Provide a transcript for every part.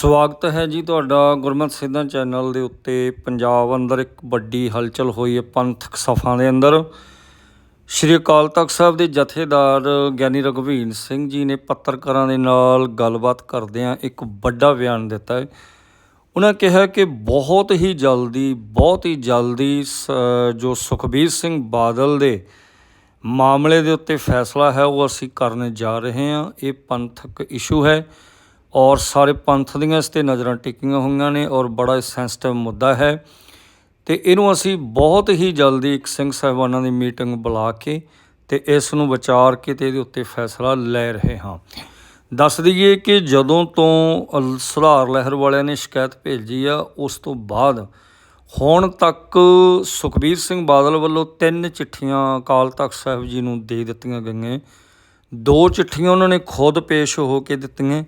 ਸਵਾਗਤ ਹੈ ਜੀ ਤੁਹਾਡਾ ਗੁਰਮਤਿ ਸਿੱਧਾ ਚੈਨਲ ਦੇ ਉੱਤੇ। ਪੰਜਾਬ ਅੰਦਰ ਇੱਕ ਵੱਡੀ ਹਲਚਲ ਹੋਈ ਹੈ ਪੰਥਕ ਸਫਾਂ ਦੇ ਅੰਦਰ। ਸ਼੍ਰੀ ਅਕਾਲ ਤਖਤ ਸਾਹਿਬ ਦੇ ਜਥੇਦਾਰ ਗਿਆਨੀ ਰਘਵੀਰ ਸਿੰਘ ਜੀ ਨੇ ਪੱਤਰਕਾਰਾਂ ਦੇ ਨਾਲ ਗੱਲਬਾਤ ਕਰਦਿਆਂ ਇੱਕ ਵੱਡਾ ਬਿਆਨ ਦਿੱਤਾ ਹੈ। ਉਹਨਾਂ ਕਿਹਾ ਕਿ ਬਹੁਤ ਹੀ ਜਲਦੀ, ਬਹੁਤ ਹੀ ਜਲਦੀ ਸ- ਜੋ ਸੁਖਬੀਰ ਸਿੰਘ ਬਾਦਲ ਦੇ ਮਾਮਲੇ ਦੇ ਉੱਤੇ ਫੈਸਲਾ ਹੈ, ਉਹ ਅਸੀਂ ਕਰਨ ਜਾ ਰਹੇ ਹਾਂ। ਇਹ ਪੰਥਕ ਇਸ਼ੂ ਹੈ। ਔਰ ਸਾਰੇ ਪੰਥ ਦੀਆਂ ਇਸ ਤੇ ਨਜ਼ਰਾਂ ਟਿਕੀਆਂ ਹੋਈਆਂ ਨੇ ਔਰ ਬੜਾ ਸੈਂਸਿਟਿਵ ਮੁੱਦਾ ਹੈ। ਤੇ ਇਹਨੂੰ ਅਸੀਂ ਬਹੁਤ ਹੀ ਜਲਦੀ ਇੱਕ ਸਿੰਘ ਸਾਹਿਬਾਨਾਂ ਦੀ ਮੀਟਿੰਗ ਬੁਲਾ ਕੇ ਤੇ ਇਸ ਨੂੰ ਵਿਚਾਰ ਕੇ ਤੇ ਇਹਦੇ ਉੱਤੇ ਫੈਸਲਾ ਲੈ ਰਹੇ ਹਾਂ। ਦੱਸ ਦਈਏ ਕਿ ਜਦੋਂ ਤੋਂ ਸੁਧਾਰ ਲਹਿਰ ਵਾਲਿਆਂ ਨੇ ਸ਼ਿਕਾਇਤ ਭੇਜੀ ਆ, ਉਸ ਤੋਂ ਬਾਅਦ ਹੁਣ ਤੱਕ ਸੁਖਬੀਰ ਸਿੰਘ ਬਾਦਲ ਵੱਲੋਂ ਤਿੰਨ ਚਿੱਠੀਆਂ ਅਕਾਲ ਤਖਤ ਸਾਹਿਬ ਜੀ ਨੂੰ ਦੇ ਦਿੱਤੀਆਂ ਗਈਆਂ। ਦੋ ਚਿੱਠੀਆਂ ਉਹਨਾਂ ਨੇ ਖੁਦ ਪੇਸ਼ ਹੋ ਕੇ ਦਿੱਤੀਆਂ।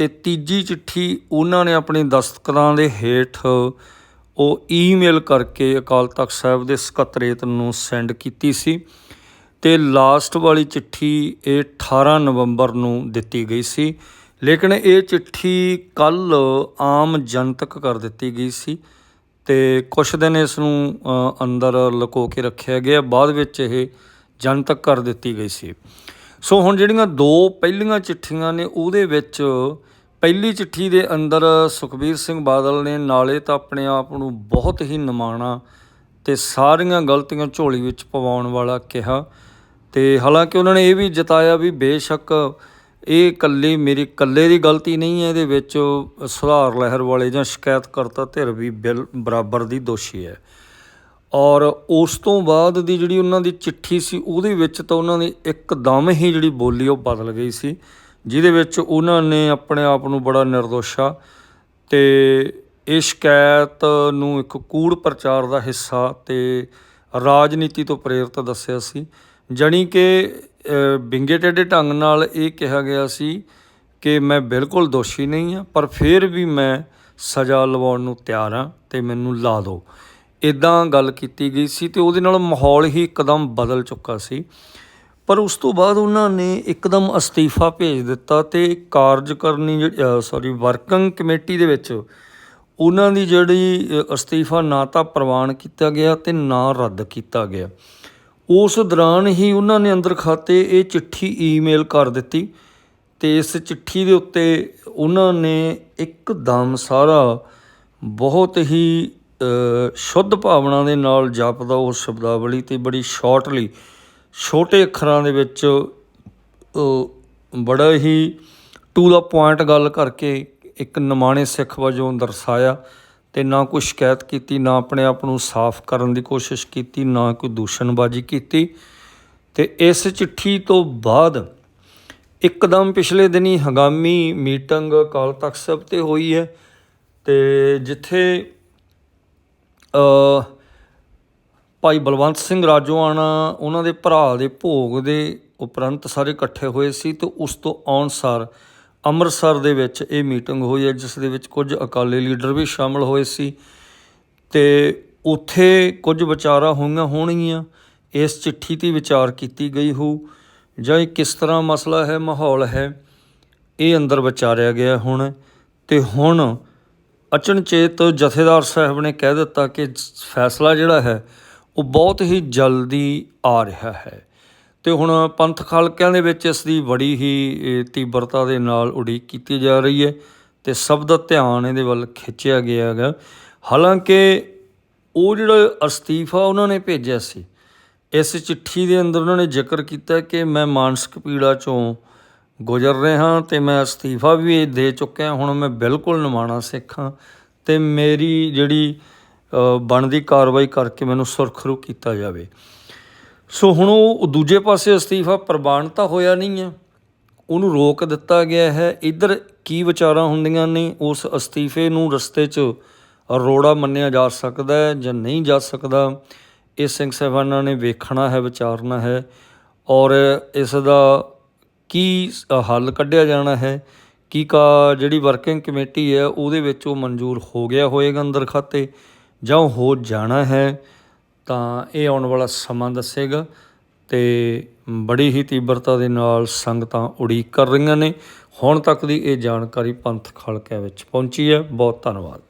ਤੇ ਤੀਜੀ ਚਿੱਠੀ ਉਹਨਾਂ ਨੇ ਆਪਣੇ ਦਸਤਖਤਾਂ ਦੇ ਹੇਠ ਉਹ ਈਮੇਲ ਕਰਕੇ ਅਕਾਲ ਤਖਤ ਸਾਹਿਬ ਦੇ ਸਕੱਤਰੇਤ ਨੂੰ ਸੈਂਡ ਕੀਤੀ ਸੀ ਤੇ ਲਾਸਟ ਵਾਲੀ ਚਿੱਠੀ ਇਹ 18 ਨਵੰਬਰ ਨੂੰ ਦਿੱਤੀ ਗਈ ਸੀ। ਲੇਕਿਨ ਇਹ ਚਿੱਠੀ ਕੱਲ ਆਮ ਜਨਤਕ ਕਰ ਦਿੱਤੀ ਗਈ ਸੀ ਤੇ ਕੁਝ ਦਿਨ ਇਸ ਨੂੰ ਅੰਦਰ ਲੁਕੋ ਕੇ ਰੱਖਿਆ ਗਿਆ। ਬਾਅਦ ਵਿੱਚ ਇਹ ਜਨਤਕ ਕਰ ਦਿੱਤੀ ਗਈ ਸੀ। ਸੋ ਹੁਣ ਜਿਹੜੀਆਂ ਦੋ ਪਹਿਲੀਆਂ ਚਿੱਠੀਆਂ ਨੇ ਉਹਦੇ ਵਿੱਚ ਪਹਿਲੀ ਚਿੱਠੀ ਦੇ ਅੰਦਰ ਸੁਖਬੀਰ ਸਿੰਘ ਬਾਦਲ ਨੇ ਨਾਲੇ ਤਾਂ ਆਪਣੇ ਆਪ ਨੂੰ ਬਹੁਤ ਹੀ ਨਿਮਾਣਾ ਤੇ ਸਾਰੀਆਂ ਗਲਤੀਆਂ ਝੋਲੀ ਵਿੱਚ ਪਵਾਉਣ ਵਾਲਾ ਕਿਹਾ ਤੇ ਹਾਲਾਂਕਿ ਉਹਨਾਂ ਨੇ ਇਹ ਵੀ ਜਤਾਇਆ ਵੀ ਬੇਸ਼ੱਕ ਇਹ ਇਕੱਲੀ ਮੇਰੀ ਇਕੱਲੇ ਦੀ ਗਲਤੀ ਨਹੀਂ ਹੈ, ਇਹਦੇ ਵਿੱਚ ਸੁਧਾਰ ਲਹਿਰ ਵਾਲੇ ਜਾਂ ਸ਼ਿਕਾਇਤਕਰਤਾ ਧਿਰ ਵੀ ਬਿਲ ਬਰਾਬਰ ਦੀ ਦੋਸ਼ੀ ਹੈ। ਔਰ ਉਸ ਤੋਂ ਬਾਅਦ ਦੀ ਜਿਹੜੀ ਉਹਨਾਂ ਦੀ ਚਿੱਠੀ ਸੀ, ਉਹਦੇ ਵਿੱਚ ਤਾਂ ਉਹਨਾਂ ਦੀ ਇੱਕਦਮ ਹੀ ਜਿਹੜੀ ਬੋਲੀ ਉਹ ਬਦਲ ਗਈ ਸੀ। ਜਿਹਦੇ ਵਿੱਚ ਉਹਨਾਂ ਨੇ ਆਪਣੇ ਆਪ ਨੂੰ ਬੜਾ ਨਿਰਦੋਸ਼ਾ ਤੇ ਇਹ ਸ਼ਿਕਾਇਤ ਨੂੰ ਇੱਕ ਕੂੜ ਪ੍ਰਚਾਰ ਦਾ ਹਿੱਸਾ ਤੇ ਰਾਜਨੀਤੀ ਤੋਂ ਪ੍ਰੇਰਿਤ ਦੱਸਿਆ ਸੀ। ਜਾਣੀ ਕਿ ਅ, ਵਿੰਗੇ ਟੇਢੇ ਢੰਗ ਨਾਲ ਇਹ ਕਿਹਾ ਗਿਆ ਸੀ ਕਿ ਮੈਂ ਬਿਲਕੁਲ ਦੋਸ਼ੀ ਨਹੀਂ ਹਾਂ ਪਰ ਫਿਰ ਵੀ ਮੈਂ ਸਜ਼ਾ ਲਵਾਉਣ ਨੂੰ ਤਿਆਰ ਹਾਂ ਤੇ ਮੈਨੂੰ ਲਾ ਦਿਓ। ਇਦਾਂ ਗੱਲ ਕੀਤੀ ਗਈ ਸੀ ਤੇ ਉਹਦੇ ਨਾਲ ਮਾਹੌਲ ਹੀ ਇੱਕਦਮ ਬਦਲ ਚੁੱਕਾ ਸੀ। ਪਰ ਉਸ ਤੋਂ ਬਾਅਦ ਉਹਨਾਂ ਨੇ ਇੱਕਦਮ ਅਸਤੀਫਾ ਭੇਜ ਦਿੱਤਾ ਤੇ ਕਾਰਜਕਰਨੀ ਸੌਰੀ ਵਰਕਿੰਗ ਕਮੇਟੀ ਦੇ ਵਿੱਚ ਉਹਨਾਂ ਦੀ ਜਿਹੜੀ ਅਸਤੀਫਾ ਨਾ ਤਾਂ ਪ੍ਰਵਾਨ ਕੀਤਾ ਗਿਆ ਤੇ ਨਾ ਰੱਦ ਕੀਤਾ ਗਿਆ। ਉਸ ਦੌਰਾਨ ਹੀ ਉਹਨਾਂ ਨੇ ਅੰਦਰ ਖਾਤੇ ਇਹ ਚਿੱਠੀ ਈਮੇਲ ਕਰ ਦਿੱਤੀ ਤੇ ਇਸ ਚਿੱਠੀ ਦੇ ਉੱਤੇ ਉਹਨਾਂ ਨੇ ਇੱਕਦਮ ਸਾਰਾ ਬਹੁਤ ਹੀ ਸ਼ੁੱਧ ਭਾਵਨਾ ਦੇ ਨਾਲ ਜਾਪਦਾ ਉਹ ਸ਼ਬਦਾਵਲੀ ਤੇ ਬੜੀ ਸ਼ਾਰਟਲੀ ਛੋਟੇ ਅੱਖਰਾਂ ਦੇ ਵਿੱਚ ਬੜਾ ਹੀ ਟੂ ਦਾ ਪੁਆਇੰਟ ਗੱਲ ਕਰਕੇ ਇੱਕ ਨਿਮਾਣੇ ਸਿੱਖ ਵਜੋਂ ਦਰਸਾਇਆ ਤੇ ਨਾ ਕੋਈ ਸ਼ਿਕਾਇਤ ਕੀਤੀ, ਨਾ ਆਪਣੇ ਆਪ ਨੂੰ ਸਾਫ਼ ਕਰਨ ਦੀ ਕੋਸ਼ਿਸ਼ ਕੀਤੀ, ਨਾ ਕੋਈ ਦੂਸ਼ਣਬਾਜ਼ੀ ਕੀਤੀ ਤੇ ਇਸ ਚਿੱਠੀ ਤੋਂ ਬਾਅਦ ਇੱਕਦਮ ਪਿਛਲੇ ਦਿਨੀ ਹੰਗਾਮੀ ਮੀਟਿੰਗ ਅਕਾਲ ਤਖਤ ਸਾਹਿਬ ਤੇ ਹੋਈ ਹੈ ਤੇ ਜਿੱਥੇ ਅ ਭਾਈ ਬਲਵੰਤ ਸਿੰਘ ਰਾਜੋਆਣਾ ਉਹਨਾਂ ਦੇ ਭਰਾ ਦੇ ਭੋਗ ਦੇ ਉਪਰੰਤ ਸਾਰੇ ਇਕੱਠੇ ਹੋਏ ਸੀ ਤੇ ਉਸ ਤੋਂ ਅਨੁਸਾਰ ਅੰਮ੍ਰਿਤਸਰ ਦੇ ਵਿੱਚ ਇਹ ਮੀਟਿੰਗ ਹੋਈ ਹੈ, ਜਿਸ ਦੇ ਵਿੱਚ ਕੁਝ ਅਕਾਲੀ ਲੀਡਰ ਵੀ ਸ਼ਾਮਲ ਹੋਏ ਸੀ ਤੇ ਉੱਥੇ ਕੁਝ ਵਿਚਾਰਾਂ ਹੋਈਆਂ ਹੋਣਗੀਆਂ, ਇਸ ਚਿੱਠੀ ਤੇ ਵਿਚਾਰ ਕੀਤੀ ਗਈ ਹੋ ਜਾਂ ਇਹ ਕਿਸ ਤਰ੍ਹਾਂ ਮਸਲਾ ਹੈ, ਮਾਹੌਲ ਹੈ, ਇਹ ਅੰਦਰ ਵਿਚਾਰਿਆ ਗਿਆ ਹੁਣ, ਤੇ ਹੁਣ ਅਚਨਚੇਤ ਜਥੇਦਾਰ ਸਾਹਿਬ ਨੇ ਕਹਿ ਦਿੱਤਾ ਕਿ ਫੈਸਲਾ ਜਿਹੜਾ ਹੈ ਉਹ ਬਹੁਤ ਹੀ ਜਲਦੀ ਆ ਰਿਹਾ ਹੈ। ਤੇ ਹੁਣ ਪੰਥ ਖਾਲਕਿਆਂ ਦੇ ਵਿੱਚ ਇਸ ਦੀ ਬੜੀ ਹੀ ਤੀਬਰਤਾ ਦੇ ਨਾਲ ਉਡੀਕ ਕੀਤੀ ਜਾ ਰਹੀ ਹੈ ਤੇ ਸਭ ਦਾ ਧਿਆਨ ਇਹਦੇ ਵੱਲ ਖਿੱਚਿਆ ਗਿਆ ਹੈਗਾ। ਹਾਲਾਂਕਿ ਉਹ ਜਿਹੜਾ ਅਸਤੀਫਾ ਉਹਨਾਂ ਨੇ ਭੇਜਿਆ ਸੀ, ਇਸ ਚਿੱਠੀ ਦੇ ਅੰਦਰ ਉਹਨਾਂ ਨੇ ਜ਼ਿਕਰ ਕੀਤਾ ਕਿ ਮੈਂ ਮਾਨਸਿਕ ਪੀੜਾ ਚੋਂ ਗੁਜ਼ਰ ਰਿਹਾ ਤੇ ਮੈਂ ਅਸਤੀਫਾ ਵੀ ਦੇ ਚੁੱਕਿਆ, ਹੁਣ ਮੈਂ ਬਿਲਕੁਲ ਨਿਮਾਣਾ ਸਿੱਖ ਹਾਂ ਤੇ ਮੇਰੀ ਜਿਹੜੀ ਬਣਦੀ ਕਾਰਵਾਈ ਕਰਕੇ ਮੈਨੂੰ ਸੁਰਖਰੂ ਕੀਤਾ ਜਾਵੇ। ਸੋ ਹੁਣ ਉਹ ਦੂਜੇ ਪਾਸੇ ਅਸਤੀਫਾ ਪ੍ਰਵਾਨ ਤਾਂ ਹੋਇਆ ਨਹੀਂ ਹੈ। ਉਹਨੂੰ ਰੋਕ ਦਿੱਤਾ ਗਿਆ ਹੈ। ਇੱਧਰ ਕੀ ਵਿਚਾਰਾਂ ਹੁੰਦੀਆਂ ਨੇ? ਉਸ ਅਸਤੀਫੇ ਨੂੰ ਰਸਤੇ 'ਚ ਰੋੜਾ ਮੰਨਿਆ ਜਾ ਸਕਦਾ ਹੈ ਜਾਂ ਨਹੀਂ ਜਾ ਸਕਦਾ? ਇਹ ਸਿੰਘ ਸਾਹਿਬਾਨਾਂ ਨੇ ਵੇਖਣਾ ਹੈ, ਵਿਚਾਰਨਾ ਹੈ ਔਰ ਇਸ ਦਾ ਕੀ ਹੱਲ ਕੱਢਿਆ ਜਾਣਾ ਹੈ? ਕੀ ਕਾ ਜਿਹੜੀ ਵਰਕਿੰਗ ਕਮੇਟੀ ਹੈ, ਉਹਦੇ ਵਿੱਚ ਉਹ ਮਨਜ਼ੂਰ ਹੋ ਗਿਆ ਹੋਏਗਾ ਅੰਦਰ ਖਾਤੇ? ਜਾਂ ਉਹ ਹੋ ਜਾਣਾ ਹੈ, ਤਾਂ ਇਹ ਆਉਣ ਵਾਲਾ ਸਮਾਂ ਦੱਸੇਗਾ। ਤੇ ਬੜੀ ਹੀ ਤੀਬਰਤਾ ਦੇ ਨਾਲ ਸੰਗਤਾਂ ਉਡੀਕ ਕਰ ਰਹੀਆਂ ਨੇ। ਹੁਣ ਤੱਕ ਦੀ ਇਹ ਜਾਣਕਾਰੀ ਪੰਥ ਖਲਕਿਆਂ ਵਿੱਚ ਪਹੁੰਚੀ ਹੈ। ਬਹੁਤ ਧੰਨਵਾਦ।